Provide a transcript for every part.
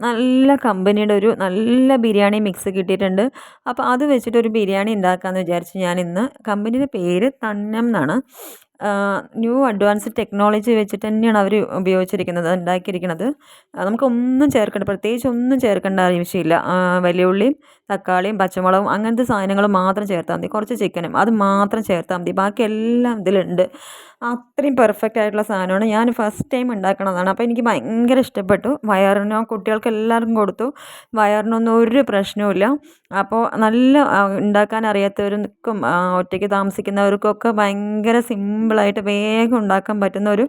നല്ല കമ്പനിയുടെ ഒരു നല്ല ബിരിയാണി മിക്സ് കിട്ടിയിട്ടുണ്ട്. അപ്പോൾ അത് വെച്ചിട്ടൊരു ബിരിയാണി ഉണ്ടാക്കാമെന്ന് വിചാരിച്ച് ഞാൻ ഇന്ന് കമ്പനിയുടെ പേര് തന്നം എന്നാണ് ന്യൂ അഡ്വാൻസ്ഡ് ടെക്നോളജി വെച്ചിട്ട് തന്നെയാണ് അവർ ഉപയോഗിച്ചിരിക്കുന്നത് ഉണ്ടാക്കിയിരിക്കുന്നത്. നമുക്കൊന്നും ചേർക്കേണ്ട പ്രത്യേകിച്ച് ഒന്നും ചേർക്കേണ്ട ആവശ്യമില്ല. വലിയുള്ളിയും തക്കാളിയും പച്ചമുളകും അങ്ങനത്തെ സാധനങ്ങൾ മാത്രം ചേർത്താൽ മതി. കുറച്ച് ചിക്കനും അത് മാത്രം ചേർത്താൽ മതി. ബാക്കി എല്ലാം ഇതിലുണ്ട്. അത്രയും പെർഫെക്റ്റ് ആയിട്ടുള്ള സാധനമാണ്. ഞാൻ ഫസ്റ്റ് ടൈം ഉണ്ടാക്കണതാണ്. അപ്പോൾ എനിക്ക് ഭയങ്കര ഇഷ്ടപ്പെട്ടു. വയറിനോ കുട്ടികൾക്ക് എല്ലാവർക്കും കൊടുത്തു. വയറിനൊന്നും ഒരു പ്രശ്നവുമില്ല അപ്പോൾ നല്ല ഉണ്ടാക്കാൻ അറിയാത്തവർക്കും ഒറ്റയ്ക്ക് താമസിക്കുന്നവർക്കൊക്കെ ഭയങ്കര സിമ്പിളായിട്ട് വേഗം ഉണ്ടാക്കാൻ പറ്റുന്ന ഒരു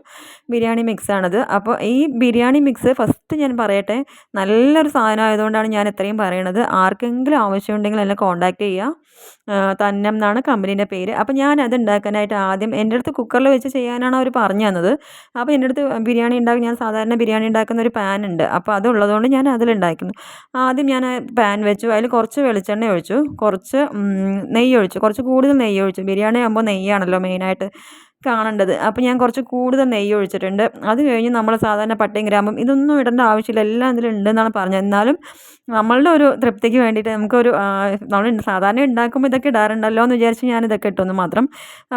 ബിരിയാണി മിക്സാണിത്. അപ്പോൾ ഈ ബിരിയാണി മിക്സ് ഫസ്റ്റ് ഞാൻ പറയട്ടെ നല്ലൊരു സാധനം ആയതുകൊണ്ടാണ് ഞാൻ ഇത്രയും പറയണത്. ആർക്കെങ്കിലും ആവശ്യമുണ്ടെങ്കിൽ എന്നെ കോൺടാക്റ്റ് ചെയ്യുക. തന്നം എന്നാണ് കമ്പനീന്റെ പേര്. അപ്പോൾ ഞാൻ അത് ഉണ്ടാക്കാനായിട്ട് ആദ്യം എന്റെ അടുത്ത് കുക്കറിൽ വെച്ച് ചെയ്യാനാണ് അവർ പറഞ്ഞു തന്നത്. അപ്പോൾ എന്റെ അടുത്ത് ബിരിയാണി ഉണ്ടാക്കി ഞാൻ സാധാരണ ബിരിയാണി ഉണ്ടാക്കുന്ന ഒരു പാൻ ഉണ്ട്. അപ്പോൾ അതുള്ളതുകൊണ്ട് ഞാൻ അതിലുണ്ടാക്കുന്നു ആദ്യം ഞാൻ പാൻ വെച്ചു. അതിൽ കുറച്ച് വെളിച്ചെണ്ണ ഒഴിച്ചു. കുറച്ച് നെയ്യ് ഒഴിച്ചു. കുറച്ച് കൂടുതൽ നെയ്യ് ഒഴിച്ചു. ബിരിയാണി ആകുമ്പോൾ നെയ്യാണല്ലോ മെയിനായിട്ട് കാണേണ്ടത്. അപ്പോൾ ഞാൻ കുറച്ച് കൂടുതൽ നെയ്യ് ഒഴിച്ചിട്ടുണ്ട്. അത് കഴിഞ്ഞ് നമ്മൾ സാധാരണ പട്ടയും ഗ്രാമ്പും ഇതൊന്നും ഇടേണ്ട ആവശ്യമില്ല. എല്ലാം ഇതിലുണ്ടെന്നാണ് പറഞ്ഞത്. എന്നാലും നമ്മളുടെ ഒരു തൃപ്തിക്ക് വേണ്ടിയിട്ട് നമുക്കൊരു നമ്മൾ സാധാരണ ഉണ്ടാക്കുമ്പോൾ ഇതൊക്കെ ഇടാറുണ്ടല്ലോ എന്ന് വിചാരിച്ച് ഞാൻ ഇതൊക്കെ ഇട്ടൊന്ന് മാത്രം.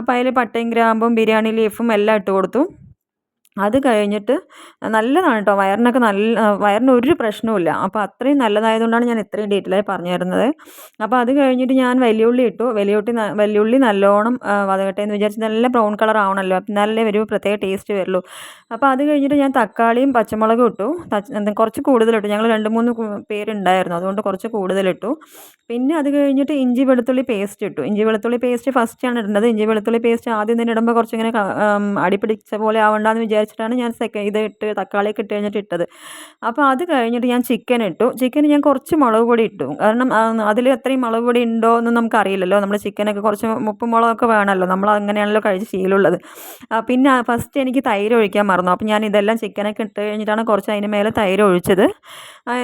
അപ്പോൾ അതിൽ പട്ടയും ഗ്രാമ്പും ബിരിയാണി ലീഫും എല്ലാം ഇട്ട് കൊടുത്തു. അത് കഴിഞ്ഞിട്ട് നല്ലതാണ് കേട്ടോ വയറിനൊക്കെ നല്ല വയറിന് ഒരു പ്രശ്നവുമില്ല അപ്പോൾ അത്രയും നല്ലതായതുകൊണ്ടാണ് ഞാൻ ഇത്രയും ഡീറ്റെയിലായി പറഞ്ഞു തരുന്നത്. അപ്പോൾ അത് കഴിഞ്ഞിട്ട് ഞാൻ വലിയുള്ളി ഇട്ടു. വലിയുള്ളി വലിയുള്ളി നല്ലോണം വതകട്ടെ എന്ന് വിചാരിച്ച് നല്ല ബ്രൗൺ കളർ ആവണമല്ലോ അപ്പം നല്ല ഒരു പ്രത്യേക ടേസ്റ്റ് വരുള്ളൂ. അപ്പോൾ അത് കഴിഞ്ഞിട്ട് ഞാൻ തക്കാളിയും പച്ചമുളകും ഇട്ടു. കുറച്ച് കൂടുതലിട്ടു ഞങ്ങൾ രണ്ട് മൂന്ന് പേരുണ്ടായിരുന്നു. അതുകൊണ്ട് കുറച്ച് കൂടുതലിട്ടു പിന്നെ അത് കഴിഞ്ഞിട്ട് ഇഞ്ചി വെളുത്തുള്ളി പേസ്റ്റ് ഇട്ടു. ഇഞ്ചി വെളുത്തുള്ളി പേസ്റ്റ് ഫസ്റ്റാണ് ഇടേണ്ടത് ഇഞ്ചി വെളുത്തുള്ളി പേസ്റ്റ് ആദ്യം തന്നെ ഇടുമ്പോൾ കുറച്ചിങ്ങനെ അടിപിടിച്ച പോലെ ആവണ്ടെന്ന് വിചാരിച്ചു വിചാരിച്ചിട്ടാണ് ഞാൻ സെക്ക ഇത് ഇട്ട് തക്കാളിയൊക്കെ ഇട്ട് കഴിഞ്ഞിട്ട് ഇട്ടത്. അപ്പോൾ അത് കഴിഞ്ഞിട്ട് ഞാൻ ചിക്കൻ ഇട്ടു. ചിക്കൻ ഞാൻ കുറച്ച് മുളക് പൊടി ഇട്ടു. കാരണം അതിൽ എത്രയും മുളക് പൊടി ഉണ്ടോ എന്ന് നമുക്കറിയില്ലല്ലോ നമ്മൾ ചിക്കനൊക്കെ കുറച്ച് മുപ്പും മുളകൊക്കെ വേണമല്ലോ. നമ്മൾ അങ്ങനെയാണല്ലോ കഴിച്ച് ശീലമുള്ളത്. പിന്നെ ഫസ്റ്റ് എനിക്ക് തൈര് ഒഴിക്കാൻ മറന്നു. അപ്പോൾ ഞാൻ ഇതെല്ലാം ചിക്കനൊക്കെ ഇട്ട് കഴിഞ്ഞിട്ടാണ് കുറച്ച് അതിന് മേലെ തൈര് ഒഴിച്ചത്.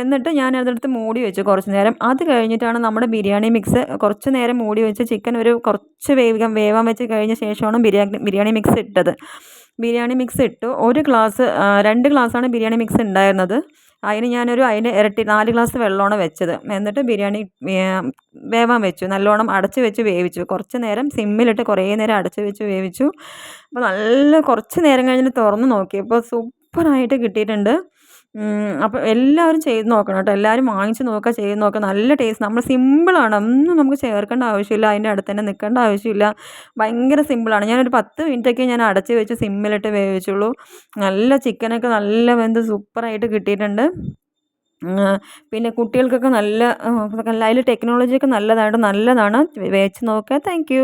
എന്നിട്ട് ഞാൻ അതെടുത്ത് മൂടി വെച്ചു കുറച്ച് നേരം. അത് കഴിഞ്ഞിട്ടാണ് നമ്മുടെ ബിരിയാണി മിക്സ് കുറച്ച് നേരം മൂടി വെച്ച് ചിക്കൻ ഒരു കുറച്ച് വേവിക്കാൻ വേവാൻ വെച്ച് കഴിഞ്ഞ ശേഷമാണ് ബിരിയാണി ബിരിയാണി മിക്സ് ഇട്ടത്. ബിരിയാണി മിക്സ് ഇട്ടു. ഒരു ഗ്ലാസ് രണ്ട് ഗ്ലാസ്സാണ് ബിരിയാണി മിക്സ് ഉണ്ടായിരുന്നത് അതിന് ഞാനൊരു അതിന് ഇരട്ടി നാല് ഗ്ലാസ് വെള്ളമാണ് വെച്ചത്. എന്നിട്ട് ബിരിയാണി വേവാൻ വെച്ചു. നല്ലോണം അടച്ച് വെച്ച് വേവിച്ചു. കുറച്ച് നേരം സിമ്മിലിട്ട് കുറേ നേരം അടച്ച് വെച്ച് വേവിച്ചു. അപ്പോൾ നല്ല കുറച്ച് നേരം കഴിഞ്ഞിട്ട് തുറന്ന് നോക്കിയപ്പോൾ സൂപ്പറായിട്ട് കിട്ടിയിട്ടുണ്ട്. അപ്പോൾ എല്ലാവരും ചെയ്ത് നോക്കണം കേട്ടോ. എല്ലാവരും വാങ്ങിച്ച് നോക്കുക ചെയ്ത് നോക്കുക. നല്ല ടേസ്റ്റ് നമ്മൾ സിമ്പിളാണ് ഒന്നും നമുക്ക് ചേർക്കേണ്ട ആവശ്യമില്ല. അതിന്റെ അടുത്ത് തന്നെ നിൽക്കേണ്ട ആവശ്യമില്ല. ഭയങ്കര സിമ്പിളാണ് ഞാനൊരു പത്ത് മിനിറ്റൊക്കെ ഞാൻ അടച്ച് വെച്ച് സിമ്മിലിട്ട് വേവിച്ചുള്ളൂ. നല്ല ചിക്കനൊക്കെ നല്ല വെന്ത് സൂപ്പറായിട്ട് കിട്ടിയിട്ടുണ്ട്. പിന്നെ കുട്ടികൾക്കൊക്കെ നല്ല അതിൽ ടെക്നോളജിയൊക്കെ നല്ലതായിട്ട് നല്ലതാണ്. വെച്ച് നോക്കുക. താങ്ക്